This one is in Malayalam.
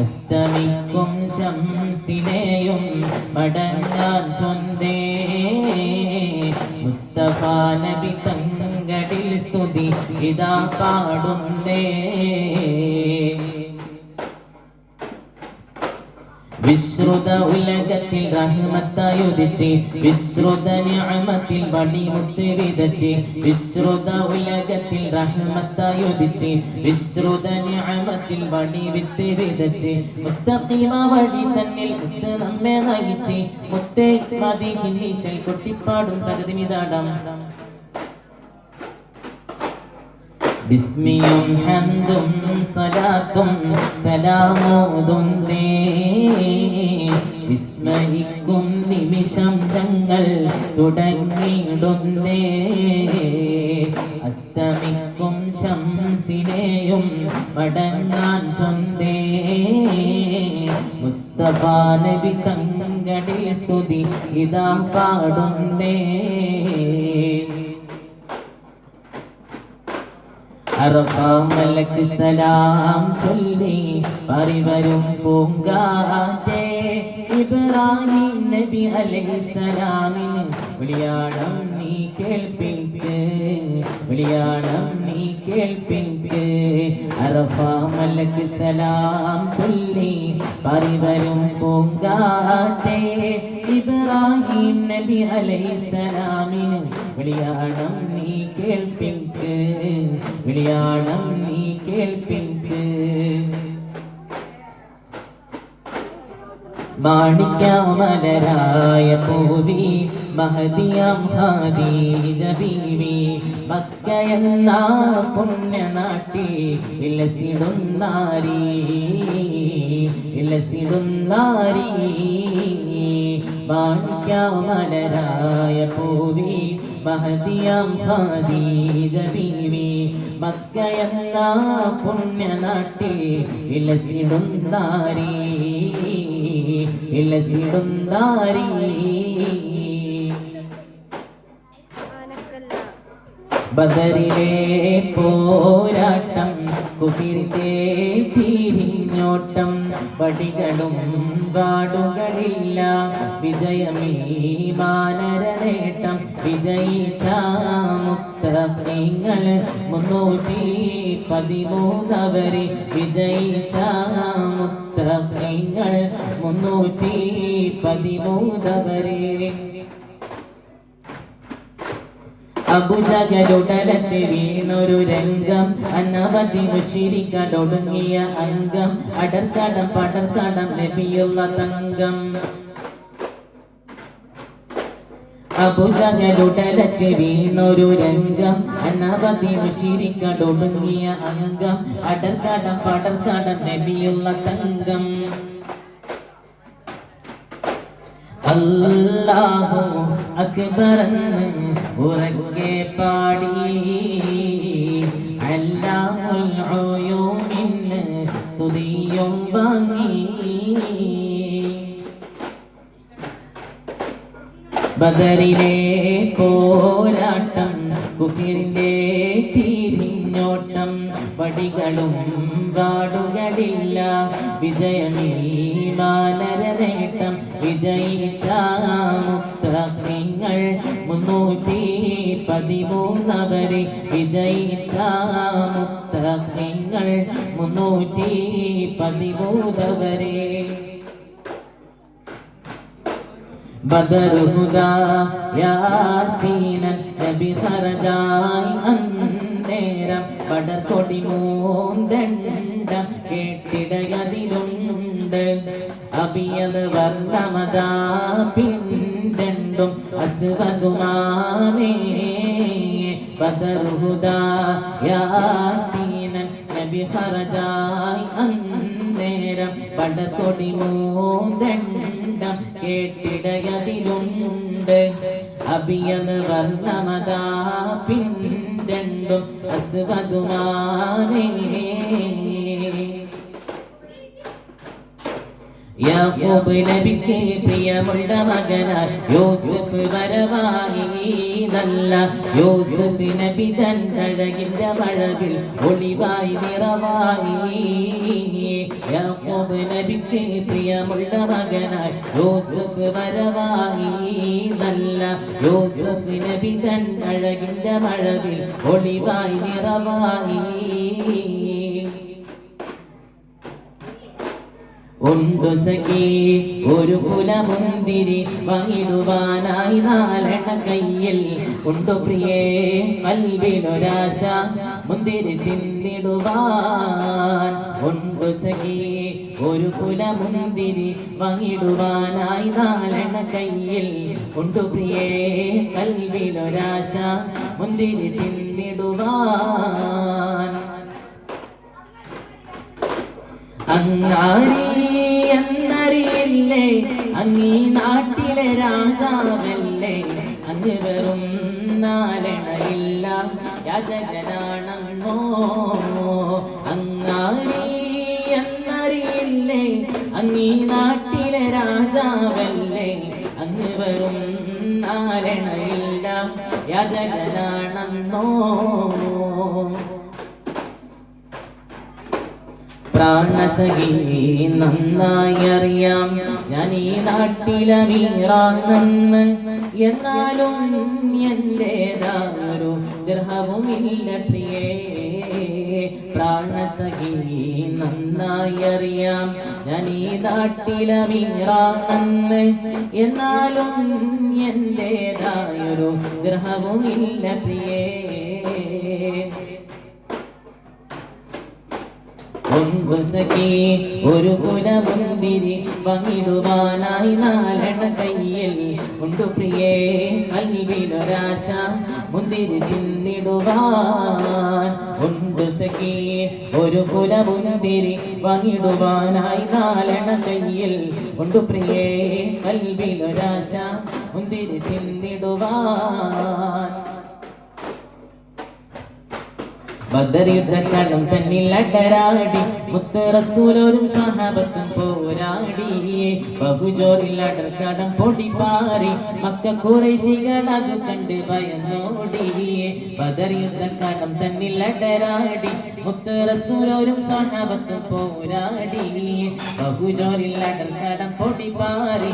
അസ്തമിക്കും ശംസിനെയും മടങ്ങാൻ ചൊന്തേ മുസ്തഫ നബി തങ്കടിൽ സ്തുതി ഇതാ പാടുന്നേ. വിശ്രുത ഉലകത്തിൽ റഹ്മത്തായുദിച്ച് വിശ്രുത നിഅമത്തിൽ വടിമുത്ത് വിതച്ച് വിശ്രുത ഉലകത്തിൽ റഹ്മത്തായുദിച്ച് വിശ്രുത നിഅമത്തിൽ വടിവിത്ത് വിതച്ച് മുസ്തഖീമ വഴി തന്നിൽ മുത്ത് നമ്മെ നയിച്ച് മുത്തേ മതി ഈശൽ കൊട്ടിപ്പാടും തകതിമിതാടം ബിസ്മിയും ഹന്തും സലാത്തും സലാമോതുന്നേ വിസ്മയിക്കും നിമിഷം തങ്ങൾ തുടങ്ങിയിടുന്നേ അസ്തമിക്കും ശംസിനെയും മടങ്ങാൻ ചൊന്തേ മുസ്തഫ നബി തങ്ങളിൽ സ്തുതി ഇതാ പാടുന്നേ. അറഫ മലക്ക് സലാം ചൊല്ലി പരിവരും പൂങ്കാറ്റേ. ഇബ്രാഹിം നബി അലൈഹിസ്സലാമിന് വിളിയാടം നീ കേൾപ്പിക്ക് വിളിയാടം നീ കേൾപ്പിക്ക്. അറഫ മലക്ക് സലാം ചൊല്ലി പരിവരും പൂങ്കാറ്റേ. ഇബ്രാഹിം നബി അലൈഹിസ്സലാമിന് വിളിയാടം നീ കേൾപ്പിക്ക് വിളിയാടം നീ കേൾപ്പിക്ക്. മാണിക്യമലരായ പൂവി മഹദിയാം ഹാദീജ ബീവി മക്കയെന്ന പുണ്യനാട്ടിൽ ഇലസിടുന്നാരി ഇലസിടുന്നാരി. മാണിക്യമലരായ പൂവി മഹദിയം ഹാദീജ ബീവി മക്കയെന്ന പുണ്യനാട്ടിൽ ഇലസിടുന്നാരി ഇലസിടുന്നാരി ബദറിലെ പോരാട്ടം കുഫിരിന്റെ തിരിഞ്ഞോട്ടം. വടികളും വാടുകളില്ല വിജയമീ മാനര നേട്ടം വിജയിച്ച മുത്തങ്ങൾ മുന്നൂറ്റി പതിമൂന്നവരെ വിജയിച്ച മുത്തങ്ങൾ മുന്നൂറ്റി പതിമൂന്നവരെ അബുജകരുടലറ്റ് വീണൊരു രംഗം. അനവധി മുഷിരിക്കടൊടുങ്ങിയ അംഗം. അടർക്കടം പടർക്കടം നബിയുള്ള തങ്കം. അബുജകളുടലറ്റ് വീണൊരു രംഗം. അനവധി മുഷിരിക്കടൊടുങ്ങിയ അംഗം. അടർക്കടം പടർക്കടം നബിയുള്ള തങ്കം. അല്ലാഹു അക്ബറന്ന് ഉറക്കെ പാടി. ബദറിലെ പോരാട്ടം കുഫിറിന്റെ തിരിഞ്ഞോട്ടം വടികളും വാടുകളില്ല വിജയമീ നേട്ടം വിജയിച്ച മുത്തങ്ങൾ മുന്നൂറ്റി പതിമൂന്നവരെ വിജയിച്ച മുത്തങ്ങൾ മുന്നൂറ്റി പതിമൂന്നവരെ ബദറുഹുദ യാസീനൻ നബി ഖറജായി അന്നേരം ബദർ കൊടി മൂന്തണ്ടം കേട്ടിടയതിലുണ്ട്. അബിയത് വർണമതാ പിന്തണ്ടും അസുവതുമാനേ ബദറുഹുദ യാസീനൻ നബി ഖറജായി അന്നേരം ബദർ കൊടി മൂന്തണ്ടം കേട്ടിടയതിലുണ്ട് അബിയത് വർണമതാ പിന്തണ്ടും അസ്വതുമാനേ യാക്കൂബ് നബിക്ക് പ്രിയമുള്ള മകനാ യോസഫ് വരവായി. നല്ല യോസഫ് നബി തൻ അഴകിന്റെ മഴവിൽ ഒളിവായി നിറവായി. യാക്കൂബ് നബിക്ക് പ്രിയമുള്ള മകനായി. യോസഫ് വരവായി. നല്ല യോസഫ് നബി തൻ അഴകിന്റെ മഴവിൽ ഒളിവായി നിറവായി. ഉണ്ടു സഖി ഒരു കുലമുന്തിരി പങ്കിടുവാനായി നാലെണ്ണ കയ്യിൽ. ഉണ്ടു പ്രിയേ കൽവിനൊരാശ മുന്തിരി തിന്നിടുവാൻ ഉണ്ടു സഖി ഒരു കുലമുന്തിരി വാങ്ങിടുവാനായി നാലെണ്ണ കയ്യിൽ. ഉണ്ടു പ്രിയേ കൽവിനൊരാശ മുന്തിരി തിന്നിടുവാൻ. അങ്ങാരി എന്നറിയില്ലേ അങ്ങീ നാട്ടിലെ രാജാവല്ലേ. അങ്ങ് വെറും നാലണയില്ല യാചകനാണങ്ങോ? അങ്ങ് വെറും നാലണയില്ല യാചകനാണെന്നോ പ്രാണസഖി നന്നായി അറിയാം ഞാൻ ഈ നാട്ടിലെ വീറാണെന്ന്. എന്നാലും എന്റേതായൊരു ഗ്രഹവുമില്ല പ്രിയേ. പ്രാണസഖി നന്നായി അറിയാം ഞാൻ ഈ നാട്ടിലെ വീറാണെന്ന് എന്നാലും എന്റേതായൊരു ഗ്രഹവുമില്ല പ്രിയേ. ഒൻപുസഖി ഒരു കുലമുന്തിരി പങ്കിടുവാനായി നാലെണ്ണ കയ്യിൽ ഉണ്ടു പ്രിയേ കൽവിലൊരാശ മുന്തിരി തിന്നിടുവാൻ. സഖി ഒരു കുലമുന്തിരി പങ്കിടുവാനായി നാലെണ്ണ കയ്യിൽ. ഉണ്ടു പ്രിയേ കൽവിലൊരാശ മുന്തിരി തിന്നിടുവാൻ. ബദറിയുദ്ധക്കളം തന്നിൽ അടരാടി. മുത്ത് റസൂലോരും സഹാബത്തും പോരാടി. ബഹുജോറിൽ അടർക്കടം പാറി. മക്ക കുറേശികൾ അത് കണ്ട് ഭയന്നോടി. ബദർ ബദറിയുദ്ധക്കളം തന്നിൽ അടരാടി. മുത്ത് റസൂലോരും സഹാബത്തും പോരാടി. ബഹുജോറിൽ അടർക്കടം പൊടിപ്പാറി